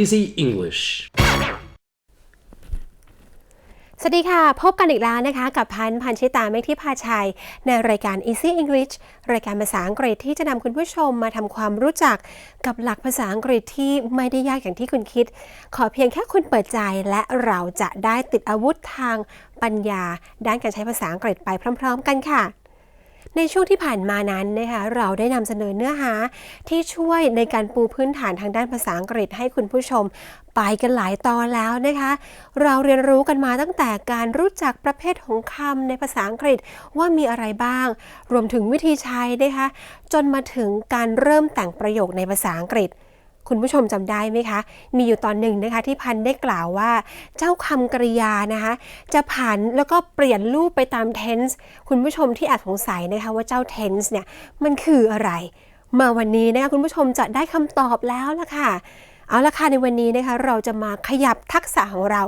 Easy English. สวัสดีค่ะ พบกันอีกแล้วนะคะ กับพันธ์พันชิตาเมฆทิพาชัย ในรายการ Easy English รายการภาษาอังกฤษที่จะนำคุณผู้ชมมาทำความรู้จักกับหลักภาษาอังกฤษที่ไม่ได้ยากอย่างที่คุณคิด ขอเพียงแค่คุณเปิดใจและเราจะได้ติดอาวุธทางปัญญา ด้านการใช้ภาษาอังกฤษไปพร้อม ๆ กันค่ะ ในช่วงที่ผ่านมานั้นนะคะเราได้นำเสนอเนื้อหาที่ช่วยในการปูพื้นฐานทางด้านภาษาอังกฤษให้คุณผู้ชมไปกันหลายตอนแล้วนะคะ เราเรียนรู้กันมาตั้งแต่การรู้จักประเภทของคำในภาษาอังกฤษว่ามีอะไรบ้าง รวมถึงวิธีใช้นะคะจนมาถึงการเริ่มแต่งประโยคในภาษาอังกฤษ คุณผู้ชมจำได้ไหมคะ มีอยู่ตอนหนึ่งนะคะที่พันได้กล่าวว่า เจ้าคำกริยานะคะ จะผันแล้วก็เปลี่ยนรูปไปตาม tense คุณผู้ชมที่อาจสงสัยนะคะว่าเจ้า tense เนี่ยมันคืออะไร มาวันนี้นะคะคุณผู้ชมจะได้คำตอบแล้วล่ะค่ะ เอาละค่ะในวันนี้นะคะเราจะมาขยับทักษะของเรา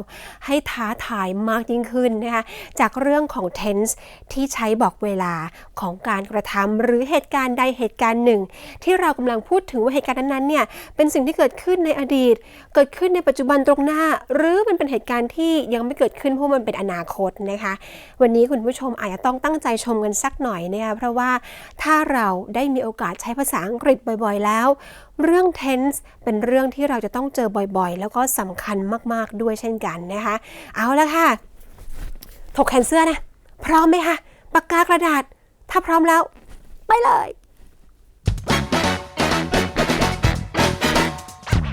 ให้ท้าทายมากยิ่งขึ้นนะคะจากเรื่องของ tense ที่ใช้บอกเวลาของการกระทำหรือเหตุการณ์ใดเหตุการณ์หนึ่ง ที่เรากำลังพูดถึงว่าเหตุการณ์นั้นๆเนี่ยเป็นสิ่งที่เกิดขึ้นในอดีต เกิดขึ้นในปัจจุบันตรงหน้า หรือมันเป็นเหตุการณ์ที่ยังไม่เกิดขึ้นเพราะมันเป็นอนาคตนะคะวันนี้คุณผู้ชมอาจจะต้องตั้งใจชมกันสักหน่อยนะคะเพราะว่าถ้าเราได้มีโอกาสใช้ภาษาอังกฤษบ่อย ๆ แล้ว เรื่อง tense เป็นเรื่องที่เราจะต้องเจอบ่อยๆ แล้วก็สำคัญมากๆด้วยเช่นกันนะคะ เอาละค่ะ ถกแขนเสื้อนะ พร้อมไหมคะ ปากกากระดาษ ถ้าพร้อมแล้ว ไปเลย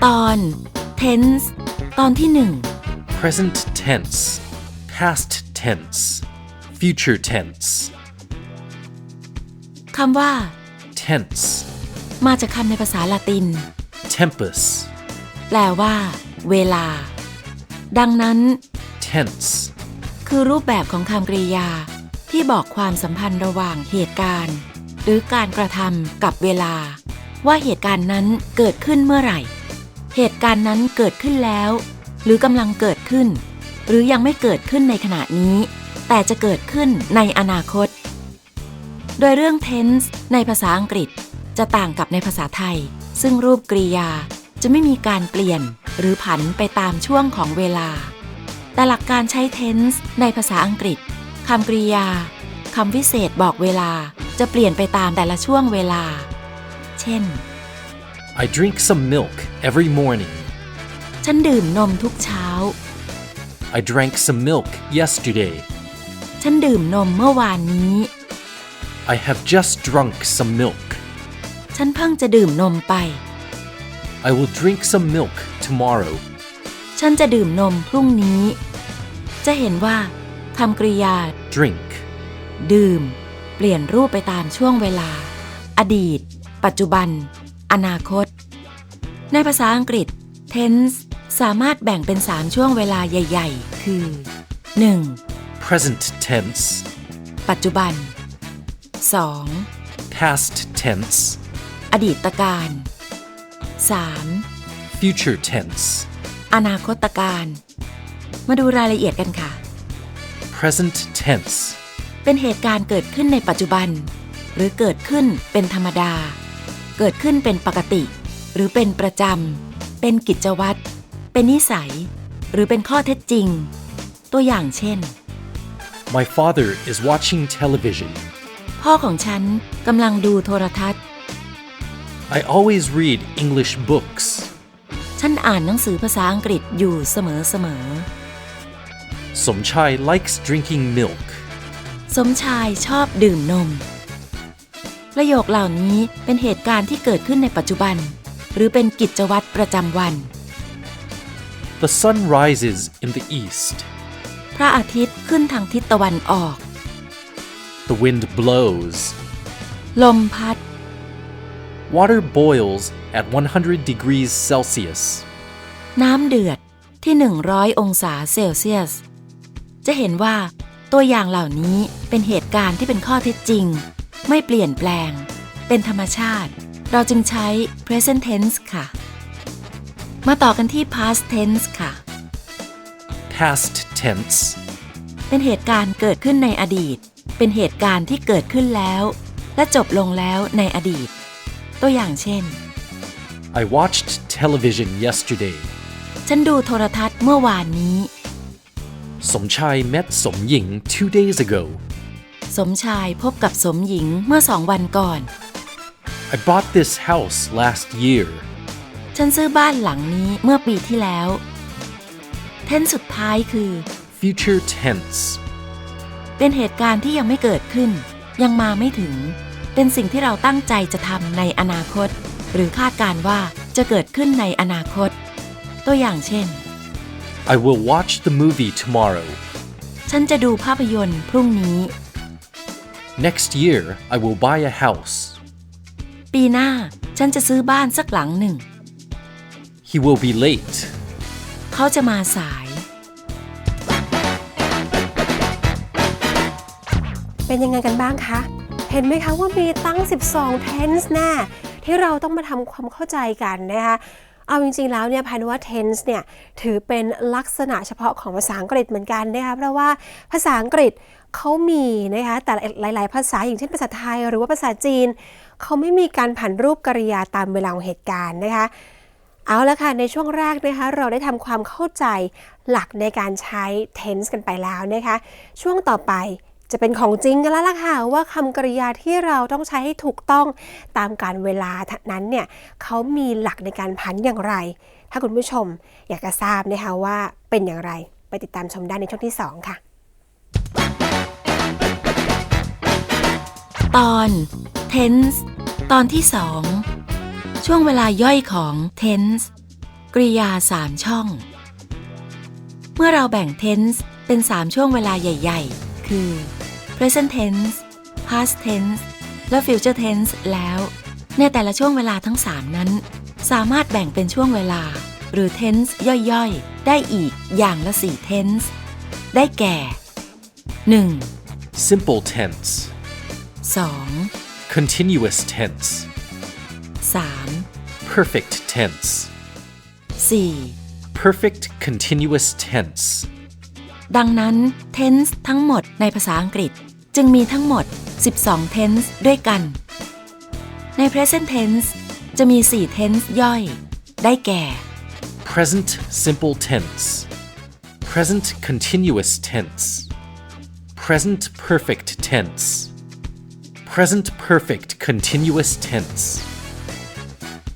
ตอน tense ตอนที่หนึ่ง Present tense. Past tense. Future tense. คำว่า Tense. มาจากคำในภาษาละติน Tempus. แปลว่า เวลา ดังนั้น Tense. คือรูปแบบของคำกริยา ที่บอกความสัมพันธ์ระหว่างเหตุการณ์ หรือการกระทำกับเวลา ว่าเหตุการณ์นั้นเกิดขึ้นเมื่อไหร่ เหตุการณ์นั้นเกิดขึ้นแล้ว หรือกำลังเกิดขึ้น หรือยังไม่เกิดขึ้นในขณะนี้ แต่จะเกิดขึ้นในอนาคต โดยเรื่อง tense ในภาษาอังกฤษ จะต่างกับในภาษาไทย ซึ่งรูปกริยาจะไม่มีการเปลี่ยนหรือผันไปตามช่วงของเวลา แต่หลักการใช้ tense ในภาษาอังกฤษคำกริยาคำวิเศษบอกเวลาจะเปลี่ยนไปตามแต่ละช่วงเวลา เช่น I drink some milk every morning. ฉันดื่มนมทุกเช้า I drank some milk yesterday. ฉันดื่มนมเมื่อวานนี้ I have just drunk some milk. ฉันเพิ่งจะดื่มนมไป I will drink some milk tomorrow. ฉันจะดื่มนมพรุ่งนี้ จะเห็นว่าคำกริยา Drink. ดื่ม เปลี่ยนรูปไปตามช่วงเวลา อดีต ปัจจุบัน อนาคต ในภาษาอังกฤษ tense สามารถแบ่งเป็น 3 ช่วงเวลาใหญ่ ๆ คือ 1. Present tense. ปัจจุบัน 2. Past tense. อดีตการ 3. Future tense. อนาคตการ มาดูรายละเอียดกันค่ะ Present tense. เป็นเหตุการณ์เกิดขึ้นในปัจจุบัน หรือเกิดขึ้นเป็นธรรมดา เกิดขึ้นเป็นปกติ หรือเป็นประจำ เป็นกิจวัตร เป็นนิสัย หรือเป็นข้อเท็จจริง ตัวอย่างเช่น My father is watching television. พ่อของฉันกำลังดูโทรทัศน์ I always read English books. ฉันอ่านหนังสือภาษาอังกฤษอยู่เสมอ Somchai likes drinking milk. ๆสมชายชอบดื่มนม ประโยคเหล่านี้เป็นเหตุการณ์ที่เกิดขึ้นในปัจจุบัน หรือเป็นกิจวัตรประจำวัน The sun rises in the east. พระอาทิตย์ขึ้นทางทิศตะวันออก The wind blows. ลมพัด Water boils at 100 degrees Celsius. น้ำเดือดที่ 100 องศาเซลเซียส จะเห็นว่าตัวอย่างเหล่านี้เป็นเหตุการณ์ที่เป็นข้อเท็จจริง ไม่เปลี่ยนแปลง เป็นธรรมชาติ เราจึงใช้ present tense ค่ะ มาต่อกันที่ past tense ค่ะ Past tense. เป็นเหตุการณ์เกิดขึ้นในอดีต เป็นเหตุการณ์ที่เกิดขึ้นแล้ว และจบลงแล้วในอดีต ตัวอย่างเช่น I watched television yesterday. ฉันดูโทรทัศน์เมื่อวานนี้ Somchai met Som Ying two days ago. สมชายพบกับสมหญิงเมื่อสองวันก่อน I bought this house last year. ฉันซื้อบ้านหลังนี้เมื่อปีที่แล้ว เทนสุดท้ายคือ Future tense. เป็นเหตุการณ์ที่ยังไม่เกิดขึ้น ยังมาไม่ถึง เป็นสิ่งที่เราตั้งใจจะทำในอนาคต หรือคาดการณ์ว่าจะเกิดขึ้นในอนาคต ตัวอย่างเช่น I will watch the movie tomorrow. ฉันจะดูภาพยนตร์พรุ่งนี้ Next year, I will buy a house. ปีหน้าฉันจะซื้อบ้านสักหลังหนึ่ง He will be late. เขาจะมาสาย เป็นยังไงกันบ้างคะ เห็นไหมคะว่ามีตั้ง 12 tense แน่ที่เราต้องมาทำความเข้าใจกันนะคะเอาจริงๆ แล้วเนี่ยพันว่า tense เนี่ยถือเป็นลักษณะเฉพาะของภาษาอังกฤษเหมือนกันนะคะเพราะว่าภาษาอังกฤษเขามีนะคะแต่หลายๆ ภาษาอย่างเช่นภาษาไทยหรือว่าภาษาจีน เขาไม่มีการผันรูปกริยาตามเวลาของเหตุการณ์นะคะเอาละค่ะ ในช่วงแรกนะคะเราได้ทำความเข้าใจหลักในการใช้ tense กันไปแล้วนะคะ ช่วงต่อไป จะเป็นของจริงกันแล้วล่ะค่ะว่าคำกริยาที่เราต้องใช้ให้ถูกต้องตามการเวลานั้นเนี่ยเขามีหลักในการพันอย่างไร ถ้าคุณผู้ชมอยากจะทราบนะคะว่าเป็นอย่างไรไปติดตามชมได้ในช่วงที่ 2 ค่ะ ตอน tense ตอนที่สองช่วงเวลาย่อยของ tense กริยา 3 ช่อง เมื่อเราแบ่ง tense เป็น 3 ช่วงเวลาใหญ่ ๆ คือ present tense past tense และ future tense แล้ว ในแต่ละช่วงเวลาทั้ง 3 นั้น สามารถแบ่งเป็นช่วงเวลา หรือ tense ย่อยๆ ได้อีกอย่างละ 4 tense ได้แก่ 1. Simple tense. 2. Continuous tense. 3. Perfect tense. 4. Perfect continuous tense. ดังนั้น tense ทั้งหมดในภาษาอังกฤษ จึงมีทั้งหมด 12 tense ด้วยกัน ใน present tense จะมี 4 tense ย่อย ได้แก่ Present simple tense. Present continuous tense. Present perfect tense. Present perfect continuous tense.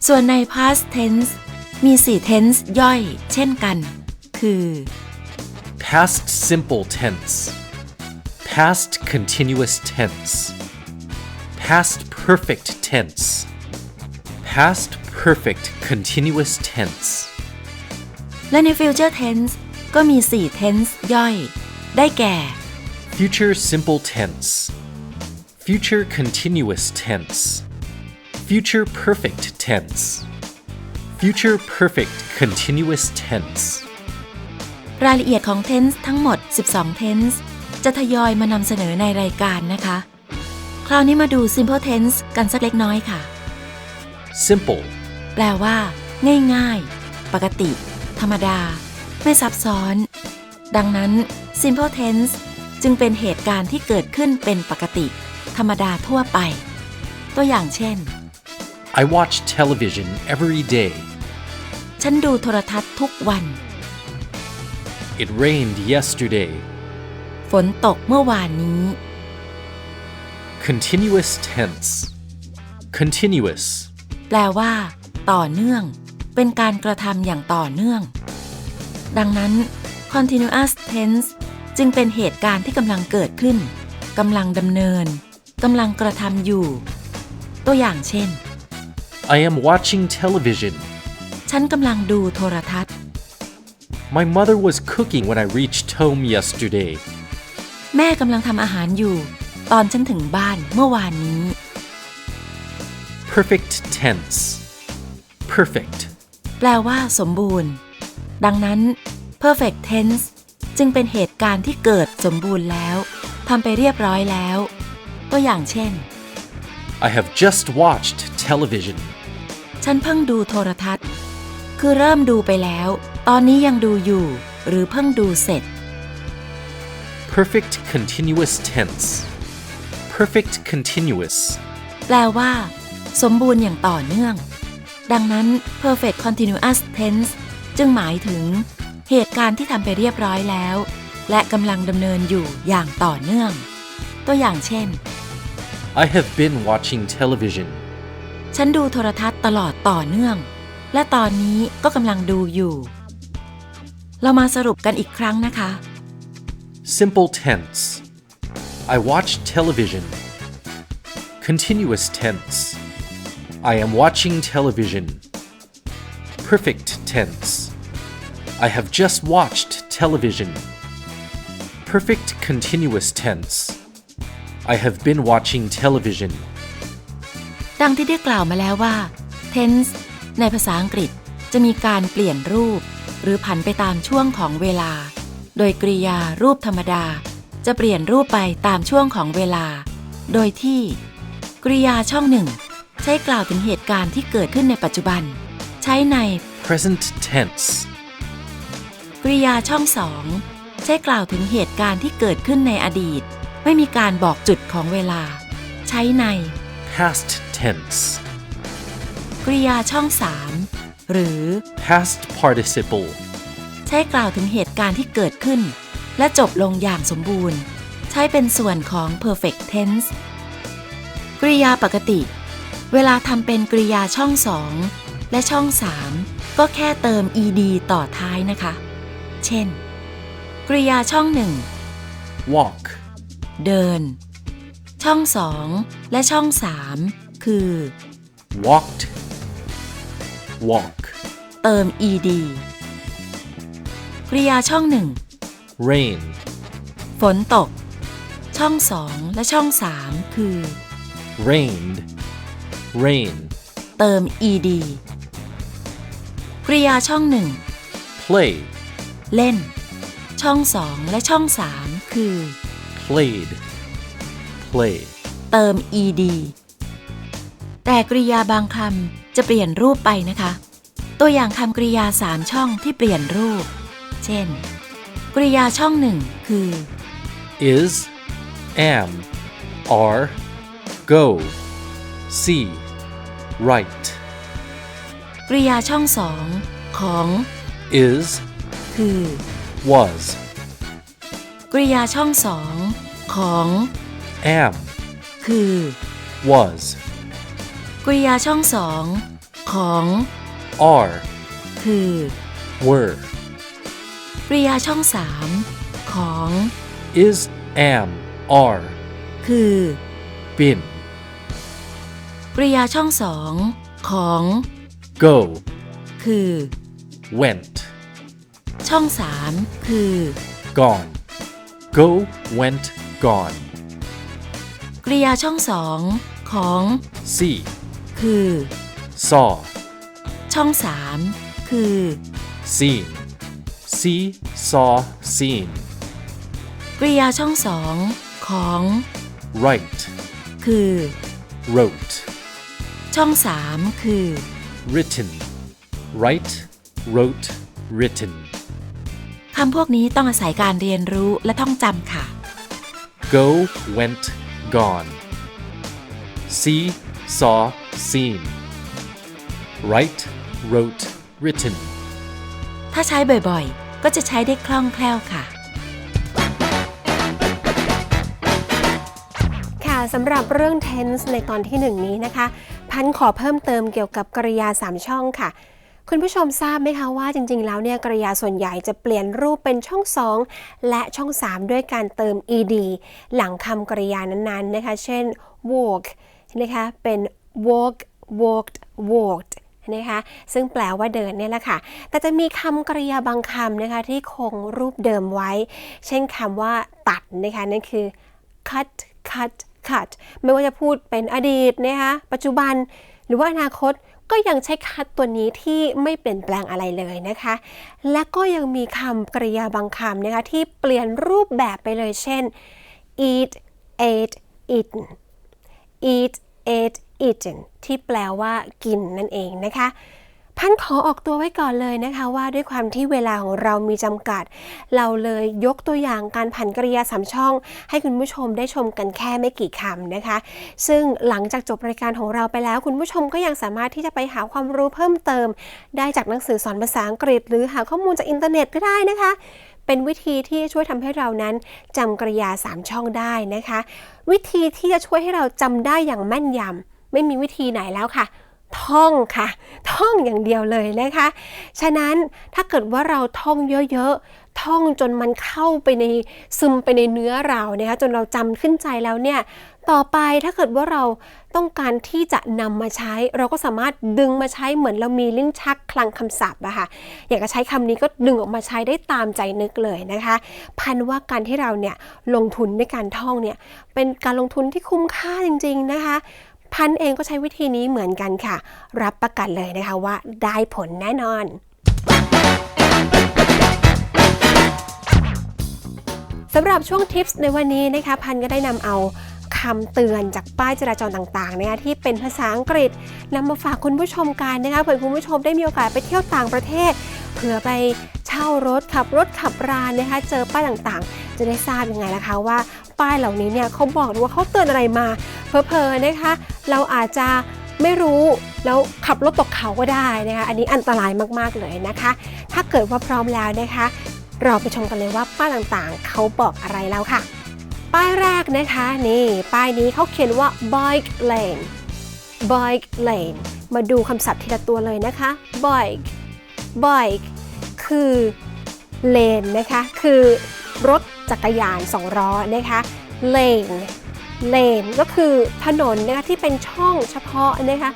ส่วนใน past tense มี 4 tense ย่อย เช่นกัน คือ Past simple tense. Past continuous tense. Past perfect tense. Past perfect continuous tense. และใน future tense ก็มี 4 tense ย่อย ได้แก่ Future simple tense. Future continuous tense. Future perfect tense. Future perfect continuous tense. รายละเอียดของ tense ทั้งหมด 12 tense จะทยอยมานำเสนอในรายการนะคะ คราวนี้มาดู simple tense กันสักเล็กน้อยค่ะ Simple. แปลว่า ง่ายๆ ปกติ ธรรมดา ไม่ซับซ้อน ดังนั้น simple tense จึงเป็นเหตุการณ์ที่เกิดขึ้นเป็นปกติ ธรรมดาทั่วไป ตัวอย่างเช่น I watch television every day. ฉันดูโทรทัศน์ทุกวัน It rained yesterday. ฝนตกเมื่อวานนี้ Continuous tense. Continuous. แปลว่า ต่อเนื่อง เป็นการกระทำอย่างต่อเนื่อง ดังนั้น continuous tense จึงเป็นเหตุการณ์ที่กำลังเกิดขึ้นกำลังดำเนินกำลังกระทำอยู่ ตัวอย่างเช่น I am watching television. ฉันกำลังดูโทรทัศน์ My mother was cooking when I reached home yesterday. แม่กำลังทำอาหารอยู่ ตอนฉันถึงบ้านเมื่อวานนี้ Perfect tense. Perfect. แปลว่าสมบูรณ์ ดังนั้น perfect tense จึงเป็นเหตุการณ์ที่เกิดสมบูรณ์แล้วทำไปเรียบร้อยแล้ว ตัวอย่างเช่น I have just watched television. ฉันเพิ่งดูโทรทัศน์ คือเริ่มดูไปแล้ว ตอนนี้ยังดูอยู่ หรือเพิ่งดูเสร็จ Perfect continuous tense. Perfect continuous. แปลว่า สมบูรณ์อย่างต่อเนื่อง ดังนั้น perfect continuous tense จึงหมายถึง เหตุการณ์ที่ทำไปเรียบร้อยแล้ว และกำลังดำเนินอยู่อย่างต่อเนื่อง ตัวอย่างเช่น I have been watching television. ฉันดูโทรทัศน์ตลอดต่อเนื่อง และตอนนี้ก็กำลังดูอยู่ เรามาสรุปกันอีกครั้งนะคะ Simple tense. I watch television. Continuous tense. I am watching television. Perfect tense. I have just watched television. Perfect continuous tense. I have been watching television. ดังที่ได้กล่าวมาแล้วว่า tense ในภาษาอังกฤษจะมีการเปลี่ยนรูป หรือผันไปตามช่วงของเวลา โดยกริยารูปธรรมดา จะเปลี่ยนรูปไปตามช่วงของเวลา โดยที่ กริยาช่องหนึ่ง ใช้กล่าวถึงเหตุการณ์ที่เกิดขึ้นในปัจจุบัน ใช้ใน Present tense. กริยาช่องสอง ใช้กล่าวถึงเหตุการณ์ที่เกิดขึ้นในอดีต ไม่มีการบอกจุดของเวลา ใช้ใน Past tense. กริยาช่องสามหรือ Past participle. ใช้กล่าวถึงเหตุการณ์ที่เกิดขึ้น และจบลงอย่างสมบูรณ์ ใช้เป็นส่วนของ perfect tense กริยาปกติ เวลาทำเป็นกริยาช่องสองและช่องสามก็แค่เติม ed ต่อท้ายนะคะ เช่น กริยาช่องหนึ่ง Walk. เดิน ช่องสองและช่องสามคือ Walked. Walk. เติม ed กริยาช่องหนึ่ง Rain. ฝนตก ช่องสองและช่องสามคือ Rained. Rain. เติม ed กริยาช่องหนึ่ง Play. เล่น ช่องสองและช่องสามคือ Played. Play. เติม ed แต่กริยาบางคำจะเปลี่ยนรูปไปนะคะ ตัวอย่างคำกริยาสามช่องที่เปลี่ยนรูป เช่น กริยาช่องหนึ่งคือ Is. Am. Are. Go. See. Right. กริยาช่องสองของ Is. คือ Was. กริยาช่องสองของ Am. คือ Was. กริยาช่องสองของ Are. คือ Were. กริยาช่องสามของ Is. Am. Are. คือ Been. กริยาช่องสองของ Go. คือ Went. ช่องสามคือ Gone. Go. Went. Gone. กริยาช่องสองของ See. คือ Saw. ช่องสามคือ Seen. See. Saw. Seen. กริยาช่องสองของ Right. คือ Wrote. ช่องสามคือ Written. Write. Wrote. Written. คำพวกนี้ต้องอาศัยการเรียนรู้และท่องจำค่ะ Go, went, gone. See, saw, seen. Write, wrote, written. ถ้าใช้บ่อยๆ ก็จะใช้ได้คล่องแคล่วค่ะ ค่ะสำหรับเรื่อง tense ในตอนที่หนึ่งนี้นะคะ พันขอเพิ่มเติมเกี่ยวกับกริยา 3 ช่องค่ะ คุณผู้ชมทราบไหมคะว่าจริงๆ แล้วเนี่ยกริยาส่วนใหญ่จะเปลี่ยนรูปเป็นช่อง 2 และช่อง 3 ด้วยการเติม ed หลังคำกริยานั้นๆนะคะ เช่น walk ใช่ไหมคะเป็น walk walked walked นะคะซึ่งแปลว่าเดินเนี่ยแหละค่ะ แต่จะมีคำกริยาบางคำนะคะที่คงรูปเดิมไว้ เช่นคำว่าตัดนะคะนั่นคือ cut cut cut ไม่ว่าจะพูดเป็นอดีตนะคะปัจจุบันหรือว่าอนาคตก็ยังใช้ cut ตัวนี้ที่ไม่เปลี่ยนแปลงอะไรเลยนะคะ และก็ยังมีคำกริยาบางคำนะคะที่เปลี่ยนรูปแบบไปเลยเช่น eat ate eaten eat ate eaten ที่แปลว่ากินนั่นเองนะคะพันขอออกตัวไว้ก่อนเลยนะคะว่าด้วยความที่เวลาของเรามีจำกัด เราเลยยกตัวอย่างการผันกริยาสามช่อง ให้คุณผู้ชมได้ชมกันแค่ไม่กี่คำนะคะ ซึ่งหลังจากจบรายการของเราไปแล้ว คุณผู้ชมก็ยังสามารถที่จะไปหาความรู้เพิ่มเติม ได้จากหนังสือสอนภาษาอังกฤษ หรือหาข้อมูลจากอินเทอร์เน็ตก็ได้นะคะเป็นวิธีที่ช่วยทำให้เรานั้นจำกริยา 3 ช่องได้นะคะ วิธีที่จะช่วยให้เราจำได้อย่างแม่นยำ ไม่มีวิธีไหนแล้วค่ะ ท่องค่ะ ท่องอย่างเดียวเลยนะคะ ฉะนั้นถ้าเกิดว่าเราท่องเยอะๆ ท่องจนมันเข้าไปในซึมไปในเนื้อเรานะคะจนเราจำขึ้นใจแล้วเนี่ย ต่อไปถ้าเกิดว่าเราต้องการที่จะนำมาใช้ เราก็สามารถดึงมาใช้เหมือนเรามีลิ้นชักคลังคำศัพท์อะค่ะอยากจะใช้คำนี้ก็ดึงออกมาใช้ได้ตามใจนึกเลยนะคะ พันว่าการที่เราเนี่ยลงทุนในการท่องเนี่ยเป็นการลงทุนที่คุ้มค่าจริง ๆนะคะ พันเองก็ใช้วิธีนี้เหมือนกันค่ะ รับประกันเลยนะคะว่าได้ผลแน่นอนสำหรับช่วงทิปส์ในวันนี้นะคะพันก็ได้นำเอาคำเตือนจากป้ายจราจรต่างๆนะคะที่เป็นภาษาอังกฤษนำมาฝากคุณผู้ชมกันนะคะเผื่อคุณผู้ชมได้มีโอกาสไปเที่ยวต่างประเทศ ผื่อไปเช่ารถขับรถขับรานะคะ เจอป้ายต่างๆ จะได้ทราบยังไงนะคะว่าป้ายเหล่านี้เนี่ยเขาบอกว่าเขาเตือนอะไรมา เพอๆนะคะ เราอาจจะไม่รู้แล้วขับรถตกเขาก็ได้นะคะ อันนี้อันตรายมากๆเลยนะคะ ถ้าเกิดว่าพร้อมแล้วนะคะ เราไปชมกันเลยว่าป้ายต่างๆ เขาบอกอะไรแล้วค่ะ ป้ายแรกนะคะนี่ป้ายนี้เขาเขียนว่า bike lane bike lane มาดูคำศัพท์ทีละตัวเลยนะคะ bike bike คือเลนนะคะ คือรถจักรยานสองล้อนะคะ lane lane ก็คือถนนนะคะที่เป็นช่องเฉพาะนะคะ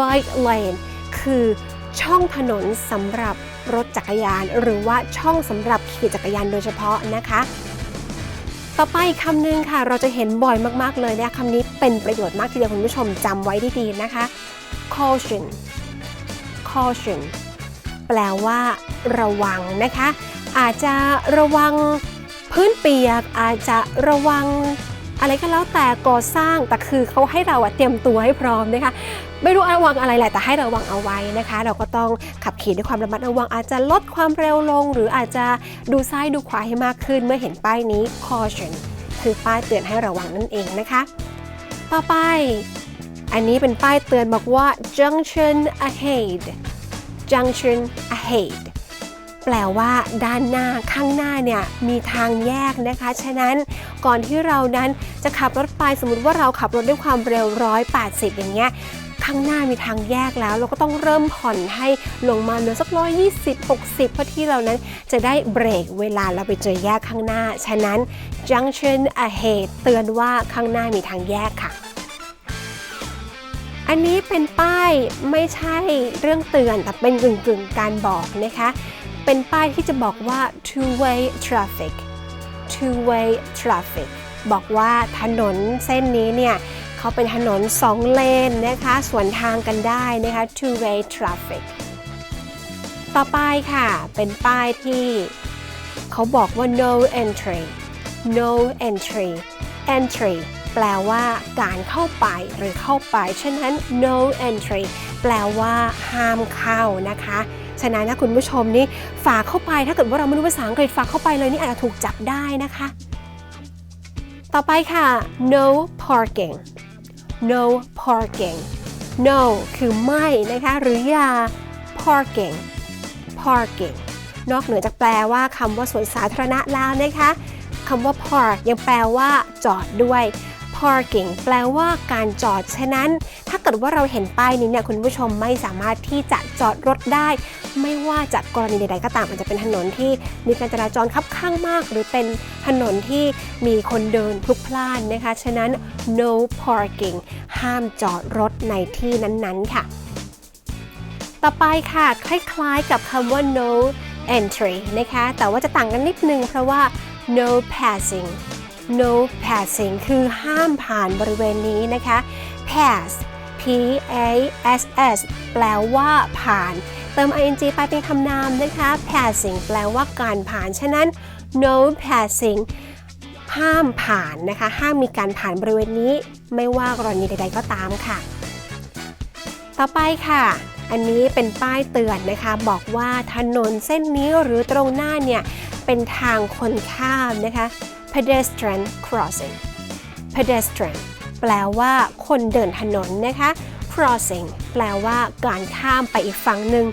bike lane คือช่องถนนสำหรับรถจักรยาน หรือว่าช่องสำหรับขี่จักรยานโดยเฉพาะนะคะ ต่อไปคำหนึ่งค่ะ เราจะเห็นบ่อยมากๆเลยเนี่ยคำนี้เป็นประโยชน์มากทีเดียวคุณผู้ชมจำไว้ดีๆนะคะ caution caution แปลว่า ระวังนะคะ อาจจะระวังพื้นเปียก อาจจะระวังอะไรก็แล้วแต่ก่อสร้างแต่คือเขาให้เราเตรียมตัวให้พร้อมนะคะ ไม่รู้ระวังอะไรแหละแต่ให้ระวังเอาไว้นะคะ เราก็ต้องขับขี่ด้วยความระมัดระวัง อาจจะลดความเร็วลง หรืออาจจะดูซ้ายดูขวาให้มากขึ้น เมื่อเห็นป้ายนี้ caution คือป้ายเตือนให้ระวังนั่นเองนะคะ ต่อไป อันนี้เป็นป้ายเตือนบอกว่า junction ahead junction ahead แปลว่าด้านหน้าข้างหน้าเนี่ยมีทางแยกนะคะ ฉะนั้นก่อนที่เรานั้นจะขับรถไปสมมติว่าเราขับรถด้วยความเร็ว 180 อย่างเงี้ยข้างหน้ามีทางแยกแล้ว เราก็ต้องเริ่มผ่อนให้ลงมาเหลือสักร้อยยี่สิบหกสิบเพื่อที่เรานั้นจะได้เบรกเวลาเราไปเจอแยกข้างหน้า ฉะนั้น junction ahead เตือนว่าข้างหน้ามีทางแยกค่ะ อันนี้เป็นป้ายไม่ใช่เรื่องเตือนแต่เป็นกึ่งกึ่งการบอกนะคะ เป็นป้ายที่จะบอกว่า two way traffic two way traffic บอกว่าถนนเส้นนี้เนี่ยเขาเป็นถนน 2 เลนนะคะ สวนทางกันได้นะคะ two way traffic ต่อไปค่ะ เป็นป้ายที่เขาบอกว่า no entry no entry entry แปลว่าการเข้าไปหรือเข้าไป ฉะนั้น no entry แปลว่าห้ามเข้านะคะ ฉะนั้นถ้าคุณผู้ชมนี่ฝากเข้าไปถ้าเกิดว่าเราไม่รู้ภาษาอังกฤษฝากเข้าไปเลยนี่อาจจะถูกจับได้นะคะ ต่อไปค่ะ no parking no parking no คือไม่นะคะ หรืออย่า parking parking นอกเหนือจากแปลว่าคำว่าสวนสาธารณะแล้วนะคะคำว่า park ยังแปลว่าจอดด้วย parking แปลว่าการจอด ฉะนั้น ถ้าเกิดว่าเราเห็นป้ายนี้เนี่ยคุณผู้ชมไม่สามารถที่จะจอดรถได้ ไม่ว่าจะกรณีใดๆก็ตามอาจจะเป็นถนนที่มีการจราจรคับข้างมาก หรือเป็นถนนที่มีคนเดินพลุกพล่านนะคะ ฉะนั้น no parking ห้ามจอดรถในที่นั้นๆ ค่ะ ต่อไปค่ะ คล้ายๆ กับคำว่า no entry นะคะ แต่ว่าจะต่างกันนิดนึงเพราะว่า no passing no passing คือห้ามผ่านบริเวณนี้นะคะ pass p a s s แปลว่าผ่าน เติม ing ไปเป็นคำนามนะคะ passing แปลว่าการผ่าน ฉะนั้น no passing ห้ามผ่านนะคะ ห้ามมีการผ่านบริเวณนี้ ไม่ว่ากรณีใดๆก็ตามค่ะ ต่อไปค่ะ อันนี้เป็นป้ายเตือนนะคะ บอกว่าถนนเส้นนี้หรือตรงหน้าเนี่ย เป็นทางคนข้ามนะคะ pedestrian crossing pedestrian แปลว่าคนเดินถนนนะคะ crossing แปลว่าการข้ามไปอีกฝั่งหนึ่ง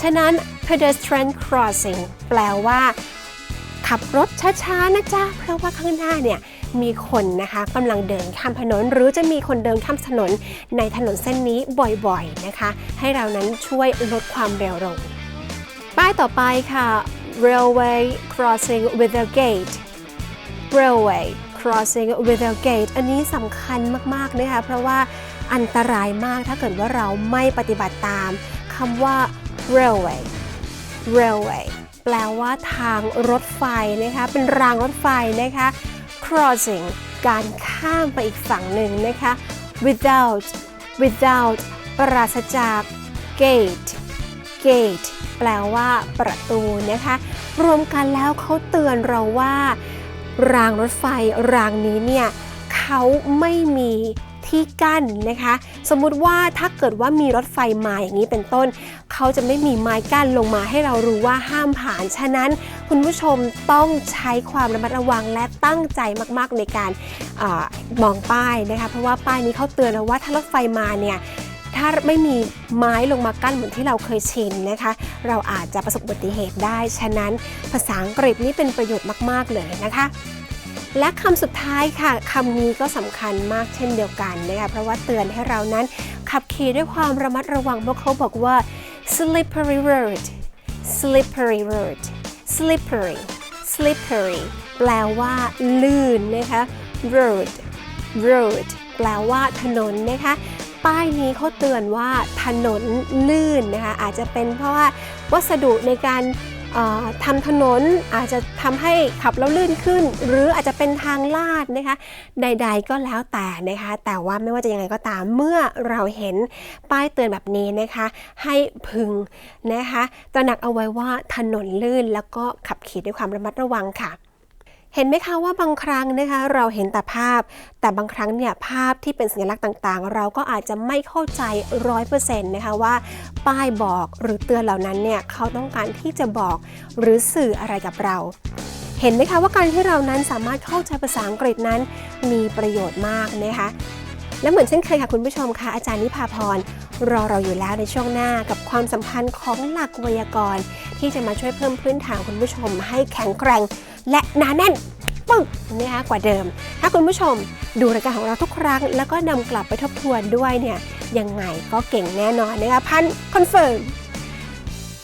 ฉะนั้น pedestrian crossing แปลว่า ขับรถช้าๆนะจ๊ะ เพราะว่าข้างหน้าเนี่ยมีคนนะคะกำลังเดินข้ามถนน หรือจะมีคนเดินข้ามถนนในถนนเส้นนี้บ่อยๆนะคะ ให้เรานั้นช่วยลดความเร็วลง ป้ายต่อไปค่ะ railway crossing with a gate railway crossing with a gate อันนี้สำคัญมากๆนะคะเพราะว่าอันตรายมากถ้าเกิดว่าเราไม่ปฏิบัติตามคำว่า railway railway แปลว่าทางรถไฟนะคะเป็นรางรถไฟนะคะ crossing การข้ามไปอีกฝั่งหนึ่งนะคะ without without ปราศจาก gate gate แปลว่าประตูนะคะ รวมกันแล้วเขาเตือนเราว่า รางรถไฟรางนี้เนี่ยเขาไม่มีที่กั้นนะคะ สมมุติว่าถ้าเกิดว่ามีรถไฟมาอย่างนี้เป็นต้น เขาจะไม่มีไม้กั้นลงมาให้เรารู้ว่าห้ามผ่าน ฉะนั้นคุณผู้ชมต้องใช้ความระมัดระวังและตั้งใจมากๆในการออมองป้ายนะคะ เพราะว่าป้ายนี้เขาเตือนเราว่าถ้ารถไฟมาเนี่ย ถ้าไม่มีไม้ลงมากั้นเหมือนที่เราเคยชินนะคะ เราอาจจะประสบอุบัติเหตุได้ ฉะนั้นภาษาอังกฤษนี่เป็นประโยชน์มาก ๆ เลยนะคะ และคำสุดท้ายค่ะคำนี้ก็สำคัญมากเช่นเดียวกันนะคะเพราะว่าเตือนให้เรานั้นขับขี่ด้วยความระมัดระวังเพราะเขาบอกว่า slippery road slippery road slippery slippery แปลว่า ลื่นนะคะ road road แปลว่าถนนนะคะ ป้ายนี้เขาเตือนว่าถนนลื่นนะคะอาจจะเป็นเพราะว่าวัสดุในการเอ่อทำถนนอาจจะทำให้ขับแล้วลื่นขึ้น หรืออาจจะเป็นทางลาดนะคะ ใด ๆ ก็แล้วแต่นะคะ แต่ว่าไม่ว่าจะยังไงก็ตามเมื่อเราเห็นป้ายเตือนแบบนี้นะคะ ให้พึงนะคะตระหนักเอาไว้ว่าถนนลื่นแล้วก็ขับขี่ด้วยความระมัดระวังค่ะ เห็นไหมคะว่าบางครั้งนะคะเราเห็นแต่ภาพ แต่บางครั้งเนี่ยภาพที่เป็นสัญลักษณ์ต่างๆ เราก็อาจจะไม่เข้าใจร้อยเปอร์เซ็นต์นะคะว่า ป้ายบอกหรือเตือนเหล่านั้นเนี่ยเขาต้องการที่จะบอกหรือสื่ออะไรกับเรา เห็นไหมคะว่าการที่เรานั้นสามารถเข้าใจภาษาอังกฤษนั้น มีประโยชน์มากนะคะและเหมือนเช่นเคยค่ะคุณผู้ชมค่ะอาจารย์นิพาพรรอเราอยู่แล้วในช่วงหน้ากับความสัมพันธ์ของหลักไวยากรณ์ ที่จะมาช่วยเพิ่มพื้นฐานคุณผู้ชมให้แข็งแกร่ง และหนาแน่นปึ้งนะคะกว่าเดิม ถ้าคุณผู้ชมดูรายการของเราทุกครั้ง แล้วก็นำกลับไปทบทวนด้วยเนี่ยยังไงก็เก่งแน่นอนนะคะพันคอนเฟิร์ม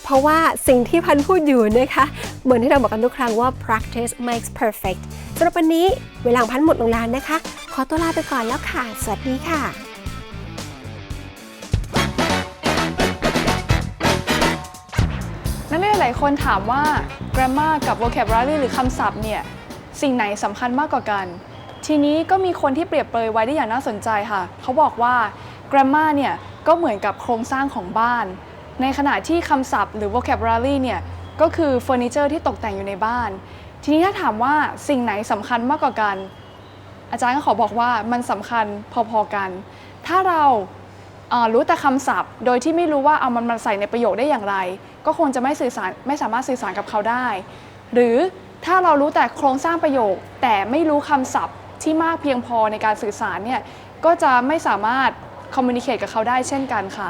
เพราะว่าสิ่งที่พันพูดอยู่นะคะเหมือนที่เราบอกกันทุกครั้งว่า practice makes perfect สำหรับวันนี้เวลาพันหมดลงแล้วนะคะ ขอตัวลาไปก่อนแล้วค่ะ สวัสดีค่ะ นักเรียนหลายคนถามว่า grammar กับ vocabulary หรือคำศัพท์เนี่ย สิ่งไหนสำคัญมากกว่ากัน ทีนี้ก็มีคนที่เปรียบเปรยไว้ได้อย่างน่าสนใจค่ะ เขาบอกว่า grammar เนี่ย ก็เหมือนกับโครงสร้างของบ้าน ในขณะที่คำศัพท์หรือ vocabulary เนี่ย ก็คือเฟอร์นิเจอร์ที่ตกแต่งอยู่ในบ้าน ทีนี้ถ้าถามว่าสิ่งไหนสำคัญมากกว่ากัน อาจารย์ก็ขอบอกว่ามันสำคัญพอๆกัน ถ้าเรา รู้แต่คำศัพท์ โดยที่ไม่รู้ว่าเอามันมาใส่ในประโยคได้อย่างไร ก็คงจะไม่สื่อสารไม่สามารถสื่อสารกับเขาได้ หรือถ้าเรารู้แต่โครงสร้างประโยค แต่ไม่รู้คำศัพท์ที่มากเพียงพอในการสื่อสารเนี่ยก็จะไม่สามารถคอมมูนิเคตกับเขาได้เช่นกันค่ะ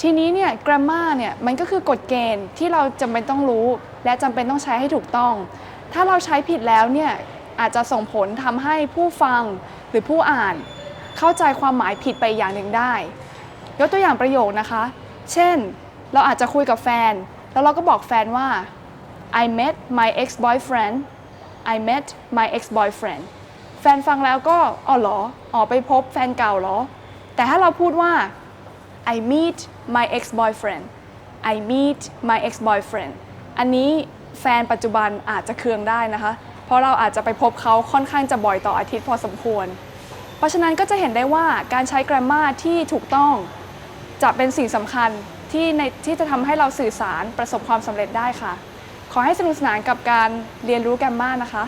ทีนี้เนี่ย grammar เนี่ยมันก็คือกฎเกณฑ์ที่เราจำเป็นต้องรู้ และจำเป็นต้องใช้ให้ถูกต้อง ถ้าเราใช้ผิดแล้วเนี่ยอาจจะส่งผลทำให้ผู้ฟังหรือผู้อ่าน เข้าใจความหมายผิดไปอย่างหนึ่งได้ ยกตัวอย่างประโยคนะคะ เช่น เราอาจจะคุยกับแฟน แล้วเราก็บอกแฟนว่า I met my ex boyfriend I met my ex boyfriend แฟนฟังแล้วก็อ๋อเหรออ๋อไปพบแฟนเก่าเหรอ แต่ถ้าเราพูดว่า I meet my ex boyfriend I meet my ex boyfriend อันนี้แฟนปัจจุบันอาจจะเคืองได้นะคะ เพราะเราอาจจะไปพบเขาค่อนข้างจะบ่อยต่ออาทิตย์พอสมควร เพราะฉะนั้นก็จะเห็นได้ว่าการใช้ grammar ที่ถูกต้อง จะเป็นสิ่งสำคัญที่ในที่จะทำให้เราสื่อสารประสบความสำเร็จได้ค่ะ ขอให้สนุกสนานกับการเรียนรู้แกรมมานะคะ